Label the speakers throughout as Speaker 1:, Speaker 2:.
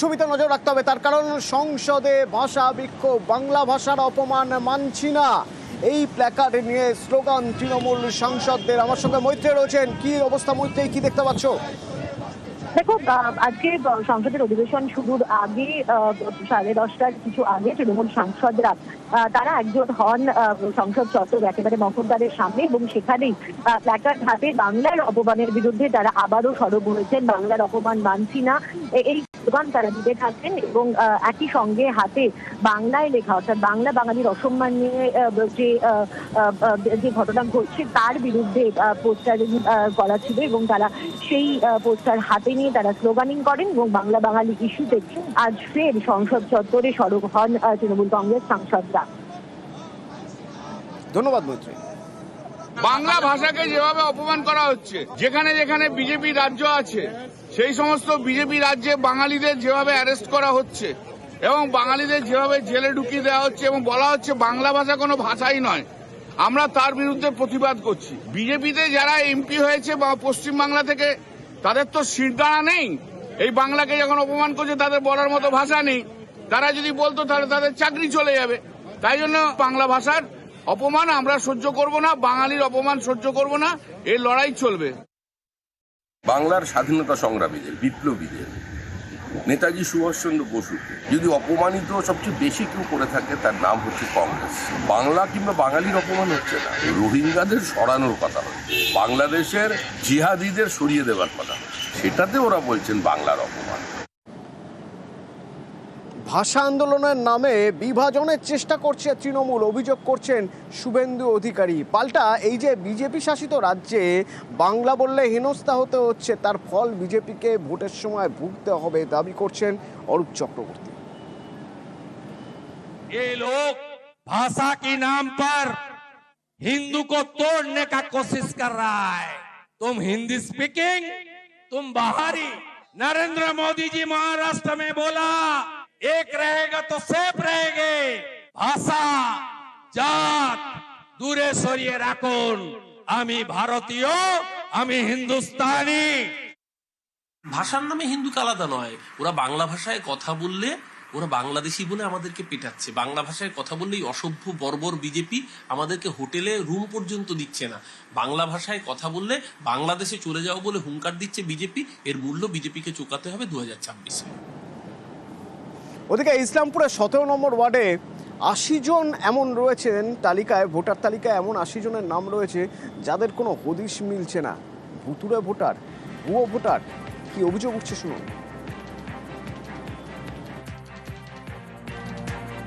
Speaker 1: ছবিতে নজর রাখতে হবে, তার কারণ সংসদে ভাষা বিক্ষোভ, বাংলা ভাষার অপমান মানছি না। এই প্ল্যাকার্ড নিয়ে স্লোগান তৃণমূল সাংসদদের। আমার সঙ্গে মৈত্রী রয়েছেন। কি অবস্থা মৈত্রী কি দেখতে পাচ্ছ?
Speaker 2: দেখো আজকে সংসদের অধিবেশন শুরুর আগে সাড়ে দশটার কিছু আগে তৃণমূল সাংসদরা তারা একজোট হন সংসদ চত্বর একেবারে মকরদারের সামনে এবং সেখানেই প্ল্যাকার্ড হাতে বাংলার অপমানের বিরুদ্ধে তারা আবারও সরব হয়েছেন। বাংলার অপমান মানছি না। এই স্লোগান তারা দিতে থাকছেন এবং একই সঙ্গে হাতে বাংলায় লেখা অর্থাৎ বাংলা বাঙালির অসম্মান নিয়ে যে যে ঘটনা ঘটছে তার বিরুদ্ধে পোস্টার করা ছিল এবং তারা সেই পোস্টার হাতে নিয়ে তারা স্লোগানিং করেন এবং বাংলা বাঙালি ইস্যুতে আজ ফের সংসদ চত্বরে সড়ক হন তৃণমূল কংগ্রেস সাংসদরা।
Speaker 1: ধন্যবাদ মৈত্রী।
Speaker 3: বাংলা ভাষাকে যেভাবে অপমান করা হচ্ছে যেখানে যেখানে বিজেপি রাজ্য আছে সেই সমস্ত বিজেপি রাজ্যে বাঙালিদের যেভাবে অ্যারেস্ট করা হচ্ছে এবং বাঙালিদের যেভাবে জেলে ঢুকিয়ে দেওয়া হচ্ছে এবং বলা হচ্ছে বাংলা ভাষা কোনো ভাষাই নয়, আমরা তার বিরুদ্ধে প্রতিবাদ করছি। বিজেপিতে যারা এমপি হয়েছে বা পশ্চিমবাংলা থেকে, তাদের তো শিরদাঁড়া নেই। এই বাংলাকে যখন অপমান করছে, তাদের বলার মতো ভাষা নেই। তারা যদি বলতো, তাহলে তাদের চাকরি চলে যাবে। তাই জন্য বাংলা ভাষার অপমান আমরা সহ্য করব না, বাঙালির অপমান সহ্য করব না এই লড়াই চলবে।
Speaker 4: বাংলার স্বাধীনতা সংগ্রামীদের, বিপ্লবীদের, নেতাজি সুভাষচন্দ্র বসুকে। যদি অপমানিত সবচেয়ে বেশি কেউ করে থাকে, তার নাম হচ্ছে কংগ্রেস। বাংলা কিংবা বাঙালির অপমান হচ্ছে না। রোহিঙ্গাদের সরানোর কথা হচ্ছে বাংলাদেশের জিহাদিদের সরিয়ে দেওয়ার কথা সেটাতে ওরা বলছেন বাংলার অপমান।
Speaker 1: ভাষা আন্দোলনের নামে বিভাজনের চেষ্টা করছে তৃণমূল অভিযোগ করছেন শুভেন্দু অধিকারী পাল্টা এই যে বিজেপি শাসিত রাজ্যে বাংলা বললে হেনস্থা হতে হচ্ছে তার ফল বিজেপিকে ভোটের সময় ভুগতে হবে দাবি করছেন অরূপ চক্রবর্তী
Speaker 5: ये लोग भाषा के नाम पर हिंदू को तोड़ने का कोशिश कर रहा है तुम हिंदी स्पीकिंग तुम बाहरी नरेंद्र मोदी जी महाराष्ट्र में बोला एक रहेगा तो सेफ रहेंगे भाषा জাত দূরে সরিয়ে রাখুন আমি ভারতীয় আমি হিন্দুস্তানি
Speaker 6: ভাষার নামে হিন্দুকে আলাদা নয় ওরা বাংলা ভাষায় কথা বললে ওরা বাংলাদেশি বলে আমাদেরকে পেটাচ্ছে বাংলা ভাষায় কথা বললেই অসভ্য বর্বর বিজেপি আমাদেরকে হোটেলে রুম পর্যন্ত দিচ্ছে না বাংলা ভাষায় কথা বললে বাংলাদেশে চলে যাও বলে হুঙ্কার দিচ্ছে বিজেপি এর মূল্য বিজেপিকে চুকাতে হবে দু হাজার ছাব্বিশে
Speaker 1: ওদিকে ইসলামপুরের সতেরো নম্বর ওয়ার্ডে আশি জন এমন রয়েছেন তালিকায়, ভোটার তালিকায় এমন আশি জনের নাম রয়েছে যাদের কোনো হদিশ মিলছে না। ভুতুরে ভোটার, ভুয়ো ভোটার, কি অভিযোগ উঠছে শুনুন।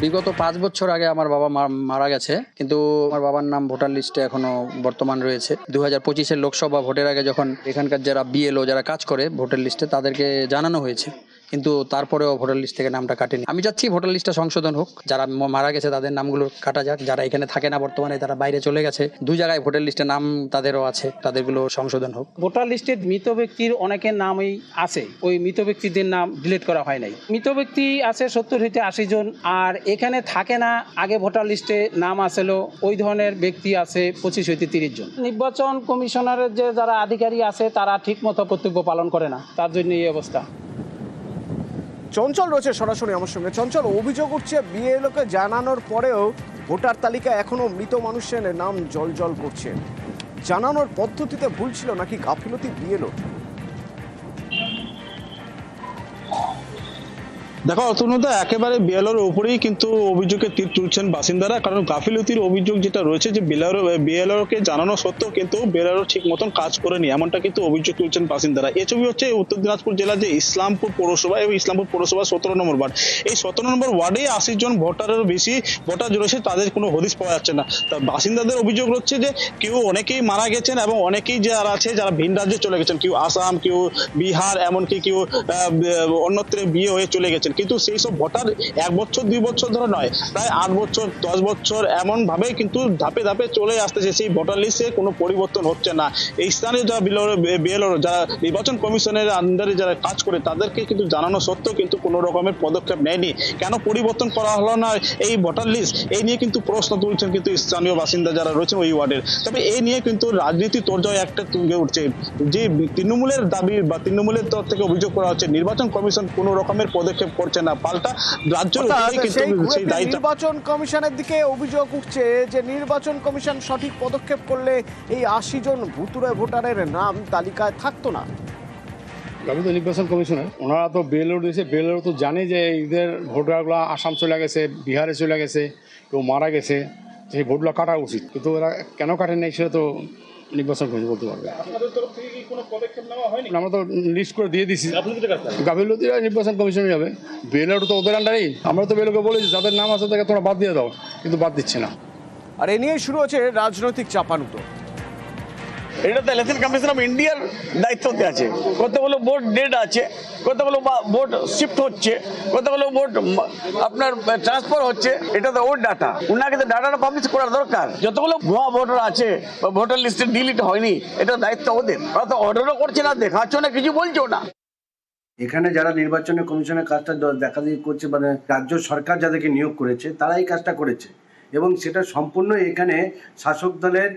Speaker 7: বিগত পাঁচ বছর আগে আমার বাবা মারা গেছে, কিন্তু আমার বাবার নাম ভোটার লিস্টে এখনও বর্তমান রয়েছে। দু হাজার পঁচিশের লোকসভা ভোটের আগে যখন এখানকার যারা বিএলও যারা কাজ করে ভোটার লিস্টে তাদেরকে জানানো হয়েছে। কিন্তু তারপরেও ভোটার লিস্ট থেকে নামটা কাটেনি। আমি চাচ্ছি ভোটার লিস্টটা সংশোধন হোক। যারা মারা গেছে, তাদের নামগুলো কাটা যাক। যারা এখানে থাকে না বর্তমানে, তারা বাইরে চলে গেছে। দু জায়গায় ভোটার লিস্টে নাম তাদেরও আছে, তাদেরগুলো সংশোধন হোক।
Speaker 8: ভোটার লিস্টে মৃত ব্যক্তির অনেকের নামই আছে। ওই মৃত ব্যক্তিদের নাম ডিলিট করা হয় নাই। মৃত ব্যক্তি আছে সত্তর হইতে আশি জন, আর এখানে থাকে না, আগে ভোটার লিস্টে নাম আসলো, ওই ধরনের ব্যক্তি আছে পঁচিশ হইতে তিরিশ জন। নির্বাচন কমিশনারের যে যারা আধিকারিক আছে, তারা ঠিক মতো কর্তব্য পালন করে না। তার জন্য এই অবস্থা।
Speaker 1: চঞ্চল রয়েছে সরাসরি আমার সঙ্গে। চঞ্চল, অভিযোগ উঠছে বিএলওকে জানানোর পরেও ভোটার তালিকা এখনও মৃত মানুষের নাম জল জল করছে। জানানোর পদ্ধতিতে ভুল ছিল নাকি গাফিলতি বিএলও
Speaker 9: দেখো, অতনুদা, একেবারে বিএলওর উপরেই কিন্তু অভিযোগের তীর তুলছেন বাসিন্দারা। কারণ গাফিলতির অভিযোগ যেটা রয়েছে যে বিএলও, বিএলওকে জানানো সত্ত্বেও কিন্তু বিএলও ঠিক মতন কাজ করেনি, এমনটা কিন্তু অভিযোগ তুলছেন বাসিন্দারা। এ ছবি হচ্ছে উত্তর দিনাজপুর জেলার যে ইসলামপুর পৌরসভা এবং ইসলামপুর পৌরসভা সতেরো নম্বর ওয়ার্ড। এই সতেরো নম্বর ওয়ার্ডে আশি জন ভোটারেরও বেশি ভোটার রয়েছে, তাদের কোনো হদিশ পাওয়া যাচ্ছে না। তা বাসিন্দাদের অভিযোগ হচ্ছে যে কেউ অনেকেই মারা গেছেন এবং অনেকেই যারা আছে, যারা ভিন রাজ্যে চলে গেছেন, কেউ আসাম, কেউ বিহার, এমনকি কেউ অন্যত্র বিয়ে হয়ে চলে গেছেন। কিন্তু সেই সব ভোটার এক বছর, দুই বছর ধরে নয়, প্রায় আট বছর, দশ বছর এমন ভাবে কিন্তু ধাপে ধাপে চলে আসতেছে। সেই ভোটার লিস্টে কোনো পরিবর্তন হচ্ছে না। এই স্থানীয় যারা বিএলও যারা নির্বাচন কমিশনের আন্ডারে যারা কাজ করে, তাদেরকে কিন্তু জানানো সত্ত্বেও কিন্তু কোনো রকমের পদক্ষেপ নেয়নি। কেন পরিবর্তন করা হলো না এই ভোটার লিস্ট এই নিয়ে কিন্তু প্রশ্ন তুলছেন কিন্তু স্থানীয় বাসিন্দা যারা রয়েছেন ওই ওয়ার্ডের। তবে এই নিয়ে কিন্তু রাজনীতি তোরজয় একটা তুঙ্গে উঠছে। যে তৃণমূলের দাবি বা তৃণমূলের তরফ থেকে অভিযোগ করা হচ্ছে, নির্বাচন কমিশন কোনো রকমের পদক্ষেপ করছে না পাল্টা রাজ্যের দায়িত্ব
Speaker 1: নির্বাচন কমিশনের দিকে অভিযোগ উঠছে যে নির্বাচন কমিশন সঠিক পদক্ষেপ করলে এই আশি জন ভুতুরে ভোটারের নাম তালিকায় থাকতো না।
Speaker 10: আমি তো নির্বাচন কমিশনার ওনারা তো বেলোর দিয়েছে বেলোর তো জানে যে এদের ভোটারগুলো আসাম চলে গেছে বিহারে চলে গেছে কেউ মারা গেছে সেই ভোটগুলো কাটা উচিত। কিন্তু ওরা কেন কাটে নাই সেটা তো নির্বাচন কমিশন বলতে পারবে। আমরা তো লিস্ট করে দিয়ে দিছি গাফিলতিরা নির্বাচন কমিশনে যাবে। বেলোর তো ওদের আন্ডারেই আমরা তো বেলোকে বলেছি যাদের নাম আছে তাকে তোমরা বাদ দিয়ে দাও কিন্তু বাদ দিচ্ছে না।
Speaker 1: আর এ নিয়ে শুরু হচ্ছে রাজনৈতিক চাপানুতো।
Speaker 11: এটা তো ইলেকশন কমিশন অফ ইন্ডিয়ার দায়িত্বতে আছে। কতগুলো ভোট ডেড আছে কতগুলো ভোট শিফট হচ্ছে কতগুলো ভোট আপনার ট্রান্সফার হচ্ছে, এটা তো ওর ডাটা উনাকে তো ডাটাটা পাবলিশ করার দরকার। যতগুলো ভুয়া ভোটার আছে, বা ভোটার লিস্টে ডিলিট হয়নি, এটা দায়িত্ব ওদের। ওরা তো অর্ডারও করছে না, দেখাচ্ছ না, কিছু বলছো না।
Speaker 12: এখানে যারা নির্বাচনের কমিশনের কাজটা দেখা দেখাদেখি করছে মানে রাজ্য সরকার যাদেরকে নিয়োগ করেছে তারা এই কাজটা করেছে। এবং সেটা সম্পূর্ণ এখানে শাসক দলের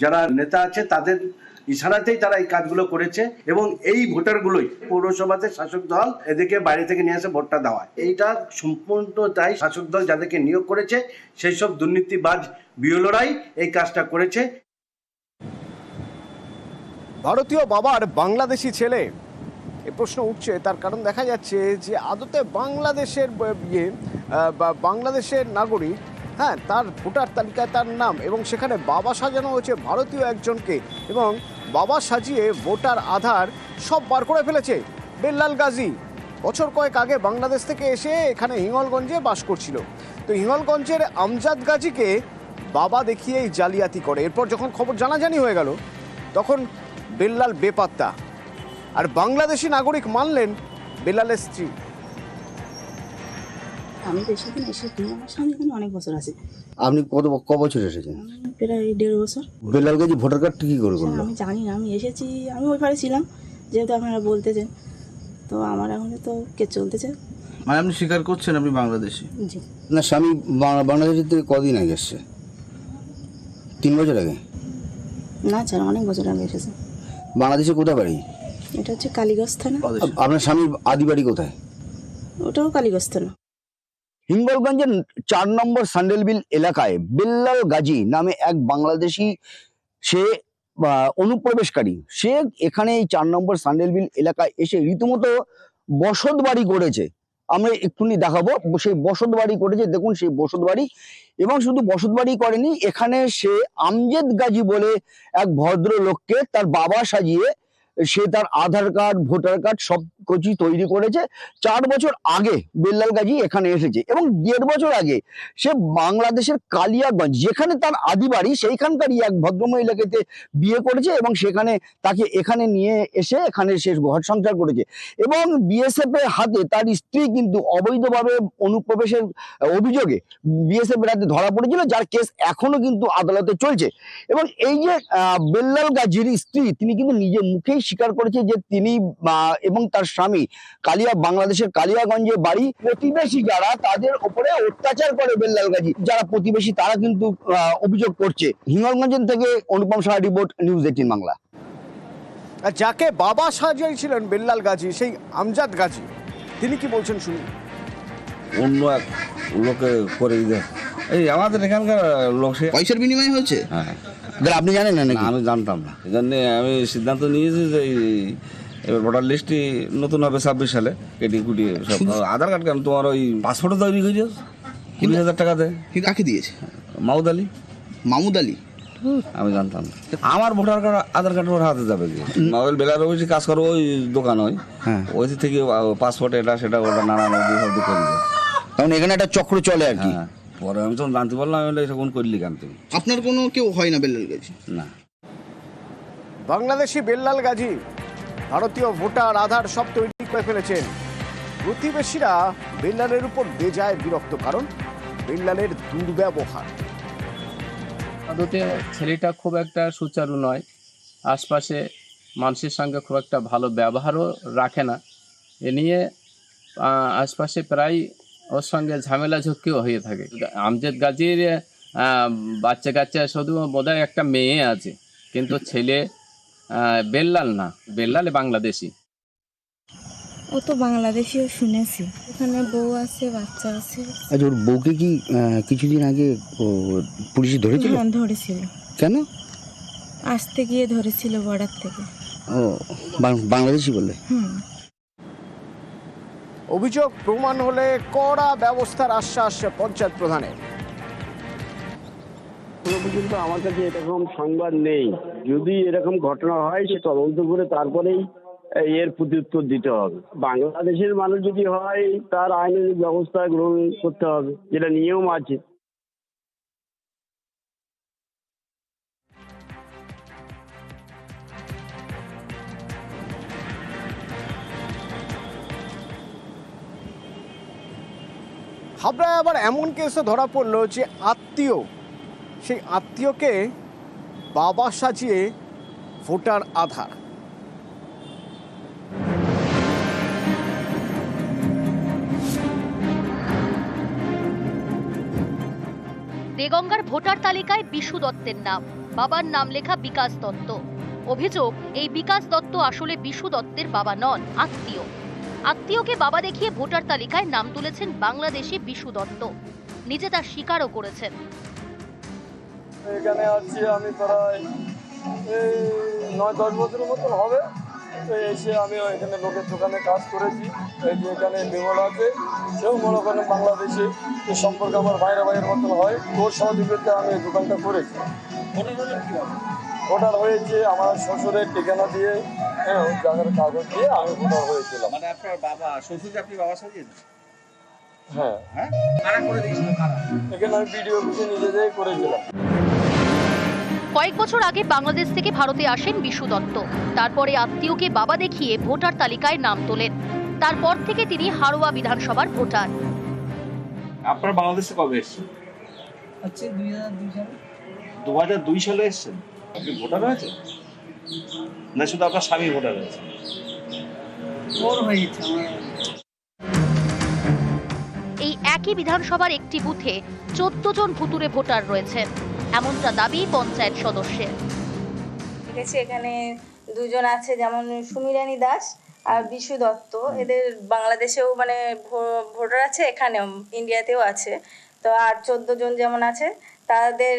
Speaker 12: যারা নেতা আছে, তাদের ইশারাতেই তারা এই কাজগুলো করেছে এবং এই ভোটারগুলোই পৌরসভাতে শাসক দল এদেরকে বাইরে থেকে নিয়ে এসে ভোটটা দেওয়া এইটা সম্পূর্ণটাই শাসক দল যাদেরকে নিয়োগ করেছে সেই সব দুর্নীতিবাজ বিওলোরাই এই কাজটা করেছে।
Speaker 1: ভারতীয় বাবার বাংলাদেশি ছেলে। এ প্রশ্ন উঠছে, তার কারণ দেখা যাচ্ছে যে আদতে বাংলাদেশের ইয়ে বাংলাদেশের নাগরিক হ্যাঁ তার ভোটার তালিকায় তার নাম এবং সেখানে বাবা সাজানো হয়েছে ভারতীয় একজনকে এবং বাবা সাজিয়ে ভোটার আধার সব বার করে ফেলেছে বেল্লাল গাজী। বছর কয়েক আগে বাংলাদেশ থেকে এসে এখানে হিঙ্গলগঞ্জে বাস করছিল। তো হিঙ্গলগঞ্জের আমজাদ গাজীকে বাবা দেখিয়েই জালিয়াতি করে। এরপর যখন খবর জানাজানি হয়ে গেল, তখন বেল্লাল বেপাত্তা। আর বাংলাদেশি নাগরিক মানলেন বেল্লালের স্ত্রী।
Speaker 13: আমি বেশি দিন এসেছি আমার স্বামী এখানে অনেক বছর আছে।
Speaker 12: আপনি কত ক বছর এসেছেন?
Speaker 13: প্রায় দেড় বছর।
Speaker 12: বেলাল গাজী ভোটার কার্ড কি করে করল?
Speaker 13: আমি জানি না আমি এসেছি আমি ওই পারে ছিলাম যেহেতু আপনারা বলতেছেন। তো আমার এখন তো কে চলতেছে।
Speaker 12: মানে আপনি স্বীকার করছেন আপনি বাংলাদেশি?
Speaker 13: জি।
Speaker 12: না স্বামী বাংলাদেশের থেকে কদিন আগে এসছে? তিন বছর আগে?
Speaker 13: না স্যার অনেক বছর আগে এসেছে।
Speaker 12: বাংলাদেশে কোথায় বাড়ি?
Speaker 13: এটা হচ্ছে কালীগঞ্জ থানা।
Speaker 12: আপনার স্বামীর আদি বাড়ি কোথায়?
Speaker 13: ওটাও কালীগঞ্জ থানা।
Speaker 14: হিঙ্গলগঞ্জের চার নম্বর সান্ডেলবিল এলাকায় বেল্লাল গাজী নামে এক বাংলাদেশি, সে অনুপ্রবেশকারী। সে এখানে এই চার নম্বর সান্ডেলবিল এলাকায় এসে রীতিমতো বসত বাড়ি করেছে। আমরা এক্ষুনি দেখাবো সেই বসত বাড়ি করেছে। দেখুন সেই বসত বাড়ি এবং শুধু বসত বাড়ি করেনি, এখানে সে আমজেদ গাজী বলে এক ভদ্র লোককে তার বাবা সাজিয়ে সে তার আধার কার্ড, ভোটার কার্ড সব কিছু তৈরি করেছে। চার বছর আগে বেল্লাল গাজী এখানে এসেছে এবং দেড় বছর আগে সে বাংলাদেশের কালিয়াগঞ্জ, যেখানে তার আদি বাড়ি, সেইখানকারই এক ভদ্রমহিলাকে বিয়ে করেছে এবং সেখানে তাকে এখানে নিয়ে এসে এখানে সে ঘর সংসার করেছে। এবং বিএসএফ এর হাতে তার স্ত্রী কিন্তু অবৈধভাবে অনুপ্রবেশের অভিযোগে বিএসএফ এর হাতে ধরা পড়েছিল, যার কেস এখনও কিন্তু আদালতে চলছে। এবং এই যে বেল্লাল গাজীর স্ত্রী, তিনি কিন্তু নিজে মুখেই স্বীকার করেছে যে তিনি আহ, এবং তার স্বামী কালিয়া বাংলাদেশের কালিয়াগঞ্জে বাড়ি। প্রতিবেশী যারা তাদের উপরে অত্যাচার করে বেল্লাল গাজী যারা প্রতিবেশী তারা কিন্তু অভিযোগ করছে। হিঙ্গলগঞ্জের থেকে Anupam Saha report news eighteen Bangla.
Speaker 1: আর যাকে বাবা সাজিয়েছিলেন বেল্লাল গাজী সেই আমজাদ গাজী তিনি কি বলছেন শুনুন?
Speaker 12: অন্য এক লোকে করে দিতে এই আমাদের এখানকার লোক সে
Speaker 14: পয়সার বিনিময় হয়েছে?
Speaker 12: হ্যাঁ।
Speaker 14: আপনি জানেন না নাকি?
Speaker 12: আমি জানতাম না। এই জন্যে আমি সিদ্ধান্ত নিয়েছি যে এবার ভোটার লিস্টটি নতুন হবে ছাব্বিশ সালে কেটে কুটিয়ে সব আধার কার্ড কেন? তোমার ওই পাসপোর্টও তৈরি করেছ কুড়ি হাজার টাকা দেয়।
Speaker 14: কাকে দিয়েছে।
Speaker 12: মাউদ আলী?
Speaker 14: মামুদ আলী?
Speaker 12: আমি জানতাম না। আমার ভোটার কার্ড আধার কার্ড ওর হাতে যাবে কি মোবাইল বেলার অফিসে কাজ করো ওই দোকান ওই।
Speaker 14: হ্যাঁ।
Speaker 12: ওই থেকে পাসপোর্ট এটা সেটা ওটা নানান সব করে দেয়
Speaker 14: কারণ এখানে একটা চক্র চলে আর কি।
Speaker 12: হ্যাঁ। পরে আমি তখন জানতে পারলাম আমি বললাম, এটা কোন করলি কেন তুমি?
Speaker 14: আপনার কোনো কেউ হয় না বেল্লাল গাজী?
Speaker 12: না।
Speaker 1: বাংলাদেশি বেল্লাল গাজী ভারতীয় ভোটার আধার সব তৈরি করে ফেলেছেন। প্রতিবেশীরা বেল্লালের উপর বেজায় বিরক্ত কারণ বেল্লালের দুর্ব্যবহার।
Speaker 15: আদতে ছেলেটা খুব একটা সুচারু নয়। আশপাশে মানুষের সঙ্গে খুব একটা ভালো ব্যবহারও রাখে না। এ নিয়ে আহ, আশপাশে প্রায় ওর সঙ্গে ঝামেলা ঝক্কিও হয়ে থাকে। আমজেদ গাজীর বাচ্চা কাচ্চা শুধু বোধহয় একটা মেয়ে আছে কিন্তু ছেলে বেল্লাল না। বেল্লাল বাংলাদেশি।
Speaker 13: ও তো বাংলাদেশিও শুনেছি। এখানে বউ আছে বাচ্চা আছে।
Speaker 14: আচ্ছা ওর বউকে কি কিছুদিন আগে ও, পুলিশ ধরেছিল?
Speaker 13: হ্যাঁ ধরেছিল।
Speaker 14: কেন?
Speaker 13: আসতে গিয়ে ধরেছিল বর্ডার থেকে।
Speaker 14: ও বাংলাদেশি বলে?
Speaker 13: হুম।
Speaker 1: অভিযোগ, প্রমাণ হলে কড়া ব্যবস্থার আশ্বাস পঞ্চায়েত প্রধানের।
Speaker 11: পর্যন্ত আমার কাছে এরকম সংবাদ নেই। যদি এরকম ঘটনা হয়, সে তদন্ত করে তারপরেই এর প্রত্যুত্তর দিতে হবে। বাংলাদেশের মানুষ যদি হয়, তার আইনের ব্যবস্থা গ্রহণ করতে হবে, যেটা নিয়ম আছে।
Speaker 1: হাবড়ায় আবার এমন কেসে ধরা পড়ল যে আত্মীয়, সেই আত্মীয়কে বাবা সাজিয়ে ভোটার আধার।
Speaker 16: দেগঙ্গার ভোটার তালিকায় বিশু দত্তের নাম। বাবার নাম লেখা বিকাশ দত্ত। অভিযোগ, এই বিকাশ দত্ত আসলে বিশু দত্তের বাবা নন, আত্মীয়। আত্মীয়কে বাবা দেখিয়ে ভোটার তালিকায় নাম তুলেছেন বাংলাদেশি বিশু দত্ত। নিজে তা স্বীকারও করেছেন।
Speaker 17: এখানে আছি আমি প্রায় এই নয় দশ বছরের মতন হবে। তো এসে আমি এখানে লোকের দোকানে কাজ করেছি। এই যে এখানে বিমল আছে সেও মনে করেন বাংলাদেশে এই সম্পর্কে আমার ভাইরা ভাইয়ের মতন হয়। তোর সহযোগিতা আমি এই দোকানটা করেছি। ভোটার হয়েছে আমার শ্বশুরের ঠিকানা দিয়ে হ্যাঁ জায়গার কাগজ দিয়ে আমি ভোটার হয়েছিলাম।
Speaker 18: মানে আপনার বাবা শ্বশুরকে আপনি বাবা সাজিয়ে
Speaker 17: হ্যাঁ।
Speaker 18: হ্যাঁ? করে দিয়েছিল
Speaker 17: এখানে আমি ভিডিও অফিসে নিজে করেছিলাম।
Speaker 16: কয়েক বছর আগে বাংলাদেশ থেকে ভারতে আসেন বিশু দত্ত। তারপরে আত্মীয়কে বাবা দেখিয়ে ভোটার তালিকায় নাম তোলেন। তারপর থেকে তিনি হারোয়া বিধানসভার ভোটার।
Speaker 18: আপনার বাংলাদেশে কবে এসেছেন?
Speaker 8: হচ্ছে দুই হাজার দুই সালে।
Speaker 18: দু দুই সালে এসেছেন? আপনি ভোটার হয়েছে? না শুধু আপনার স্বামী ভোটার হয়েছে?
Speaker 8: ওর
Speaker 16: এই একই বিধানসভার একটি বুথে চোদ্দ জন ভুতুরে ভোটার রয়েছেন। এমনটা দাবি পঞ্চায়েত সদস্যের।
Speaker 13: দেখেছি এখানে দুজন আছে যেমন সুমিরানী দাস আর বিশু দত্ত। এদের বাংলাদেশেও মানে ভো- ভোটার আছে এখানেও ইন্ডিয়াতেও আছে। তো আর চোদ্দ জন যেমন আছে তাদের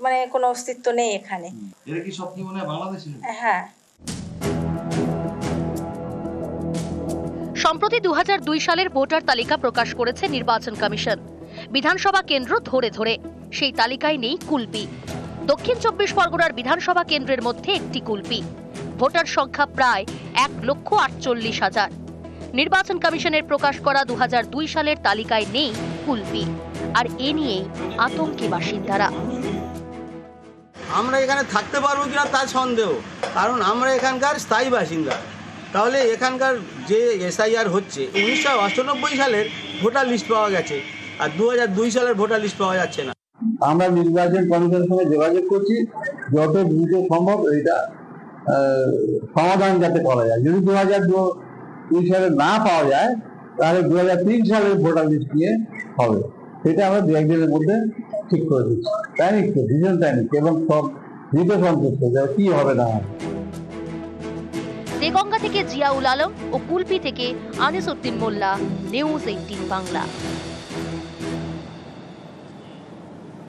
Speaker 13: মানে কোনো অস্তিত্ব নেই এখানে।
Speaker 18: এরা কি সব কি মনে হয় বাংলাদেশি?
Speaker 13: হ্যাঁ।
Speaker 16: সম্প্রতি দু সালের ভোটার তালিকা প্রকাশ করেছে নির্বাচন কমিশন। বিধানসভা কেন্দ্র ধরে ধরে। সেই তালিকায় নেই কুলপি। দক্ষিণ চব্বিশ পরগনার বিধানসভা কেন্দ্রের মধ্যে একটি কুলপি। ভোটার সংখ্যা প্রায় এক লক্ষ আটচল্লিশ হাজার। নির্বাচন কমিশনের প্রকাশ করা দু হাজার দুই সালের তালিকায় নেই কুলপি। আর এ নিয়েই আতঙ্কে বাসিন্দারা।
Speaker 19: আমরা এখানে থাকতে পারব কিনা তা সন্দেহ। কারণ আমরা এখানকার স্থায়ী বাসিন্দা। তাহলে এখানকার যে এসআইআর হচ্ছে, উনিশশো অষ্টানব্বই সালের ভোটার লিস্ট পাওয়া গেছে। আর দু সালের ভোটার লিস্ট পাওয়া যাচ্ছে না।
Speaker 20: আমরা নির্বাচন কমিশনের সঙ্গে যোগাযোগ করছি। যত দ্রুত সম্ভব এটা সমাধান যাতে করা যায়। যদি দু হাজার দুই সালে না পাওয়া যায়, তাহলে দু হাজার তিন সালের ভোটার লিস্ট নিয়ে হবে। এটা আমরা দু একদিনের মধ্যে ঠিক করে দিচ্ছি। তাই নিচ্ছে ভীষণ তাই নিচ্ছে এবং সব দ্রুত সন্তুষ্ট, যে কি হবে না
Speaker 16: দেগঙ্গা থেকে জিয়াউল আলম ও কুলপি থেকে আনিসউদ্দিন মোল্লা, নিউজ এইটিন বাংলা।